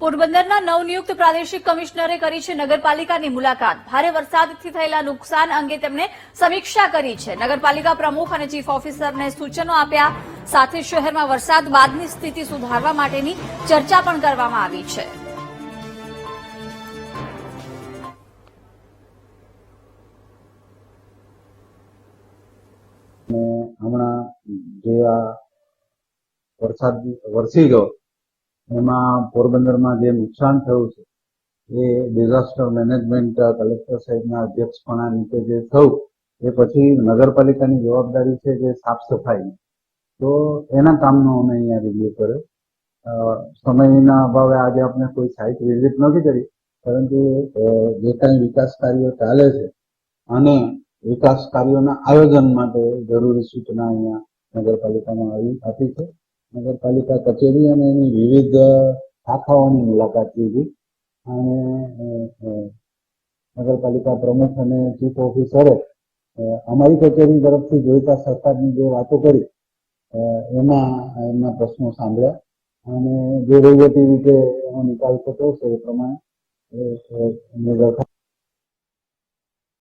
પોરબંદરના નવનિયુક્ત પ્રાદેશિક કમિશનરે કરી છે નગરપાલિકાની મુલાકાત. ભારે વરસાદથી થયેલા નુકસાન અંગે તેમણે સમીક્ષા કરી છે. નગરપાલિકા પ્રમુખ અને ચીફ ઓફિસરને સૂચનો આપ્યા. સાથે શહેરમાં વરસાદ બાદની સ્થિતિ સુધારવા માટેની ચર્ચા પણ કરવામાં આવી છે. વરસી ગયો એમાં પોરબંદરમાં જે નુકસાન થયું છે, એ ડિઝાસ્ટર મેનેજમેન્ટ કલેક્ટર સાહેબના અધ્યક્ષપણા નીચે જે થયું, એ પછી નગરપાલિકાની જવાબદારી છે જે સાફ સફાઈની. તો એના કામનો અમે અહીંયા રિવ્યુ કર્યો. સમયના અભાવે આજે આપણે કોઈ સાઇટ વિઝિટ નથી કરી, પરંતુ જે કાંઈ વિકાસ કાર્યો ચાલે છે, અને વિકાસ કાર્યોના આયોજન માટે જરૂરી સૂચના અહીંયા નગરપાલિકામાં આવી આપી છે. નગરપાલિકા કચેરી અને એની વિવિધ શાખાઓની મુલાકાત લીધી. અને નગરપાલિકા પ્રમુખ અને ચીફ ઓફિસરે અમારી કચેરી તરફથી જોઈતા સરકારની જે વાતો કરી એમાં, એમના પ્રશ્નો સાંભળ્યા. અને જે વહીવટી રીતે એનો નિકાલ થતો હશે એ પ્રમાણે એમને